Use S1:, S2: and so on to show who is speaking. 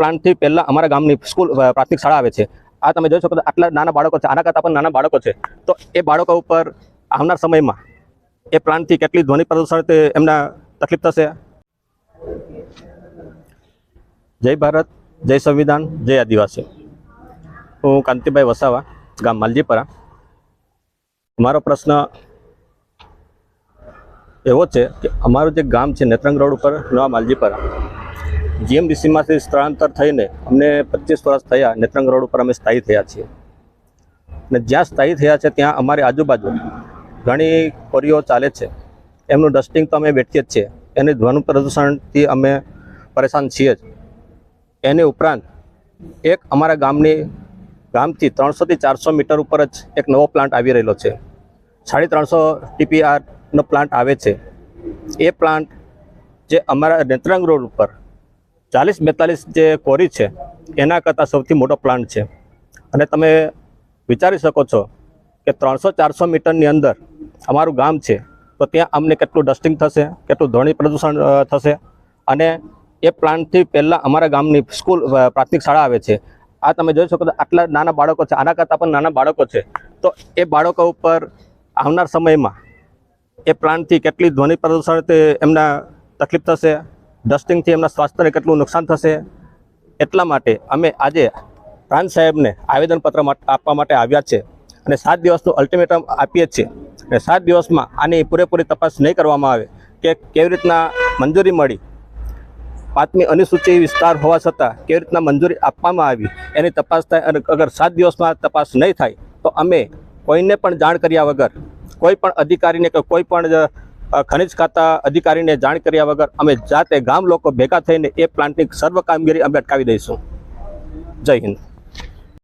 S1: પ્લાન્ટથી પહેલાં અમારા ગામની સ્કૂલ પ્રાથમિક શાળા આવે છે. આ તમે જોઈ શકો છો આટલા નાના બાળકો છે. આના કરતાં પણ નાના બાળકો છે. તો એ બાળકો ઉપર આવનાર સમયમાં એ પ્લાન્ટથી કેટલી ધ્વનિ પ્રદૂષણ તે એમના તકલીફ થશે? જય ભારત, જય સંવિધાન, જય આદિવાસી. હું કાંતિભાઈ વસાવા, ગામ માલજીપરા. મારો પ્રશ્ન એવો છે કે અમારું જે ગામ છે નેત્રંગ રોડ ઉપર, નવા માલજીપરા. જીએમડીસીમાંથી સ્થળાંતર થઈને અમને પચીસ વર્ષ થયા નેત્રંગ રોડ ઉપર અમે સ્થાયી થયા છીએ. અને જ્યાં સ્થાયી થયા છે ત્યાં અમારી આજુબાજુ ઘણી કોરીઓ ચાલે છે. એમનું ડસ્ટિંગ તો અમે વેઠીએ જ છીએ. એને ધ્વનિ પ્રદૂષણથી અમે પરેશાન છીએ જ. એની ઉપરાંત એક અમારા ગામની ગામથી ત્રણસોથી ચારસો મીટર ઉપર જ એક નવો પ્લાન્ટ આવી રહેલો છે. સાડી ત્રણસો ટીપીઆરનો પ્લાન્ટ આવે છે. એ પ્લાન્ટ જે અમારા નેત્રંગ રોડ ઉપર ચાલીસ બેતાલીસ જે કોરી છે, એના કરતાં સૌથી મોટો પ્લાન્ટ છે. અને તમે વિચારી શકો છો કે ત્રણસો ચારસો મીટરની અંદર અમારું ગામ છે, તો ત્યાં અમને કેટલું ડસ્ટિંગ થશે, કેટલું ધ્વનિ પ્રદૂષણ થશે. અને એ પ્લાન્ટથી પહેલાં અમારા ગામની સ્કૂલ પ્રાથમિક શાળા આવે છે. આ તમે જોઈ શકો છો, આટલા નાના બાળકો છે. આના કરતાં પણ નાના બાળકો છે. તો એ બાળકો ઉપર આવનાર સમયમાં એ પ્લાન્ટથી કેટલી ધ્વનિ પ્રદૂષણ તે એમના તકલીફ થશે ડસ્ટિંગથી એમના સ્વાસ્થ્યને કેટલું નુકસાન થશે, એટલા માટે અમે આજે પ્રાંત સાહેબને આવેદનપત્ર આપવા માટે આવ્યા છે અને સાત દિવસનું અલ્ટિમેટમ આપીએ છીએ. અને સાત દિવસમાં આની પૂરેપૂરી તપાસ નહીં કરવામાં આવે કે કેવી રીતના મંજૂરી મળી. પાંચમી અનુસૂચિ વિસ્તાર હોવા છતાં કેવી રીતના મંજૂરી આપવામાં આવી, એની તપાસ થાય અને અગર સાત દિવસમાં તપાસ નહીં થાય, તો અમે કોઈને પણ જાણ કર્યા વગર કોઈ પણ અધિકારીને કે કોઈ પણ ખનિજ ખાતા અધિકારીને જાણ કર્યા વગર અમે જાતે ગામ લોકો ભેગા થઈને એ પ્લાન્ટની સર્વ કામગીરી અમે અટકાવી દઈશું. જય હિન્દ.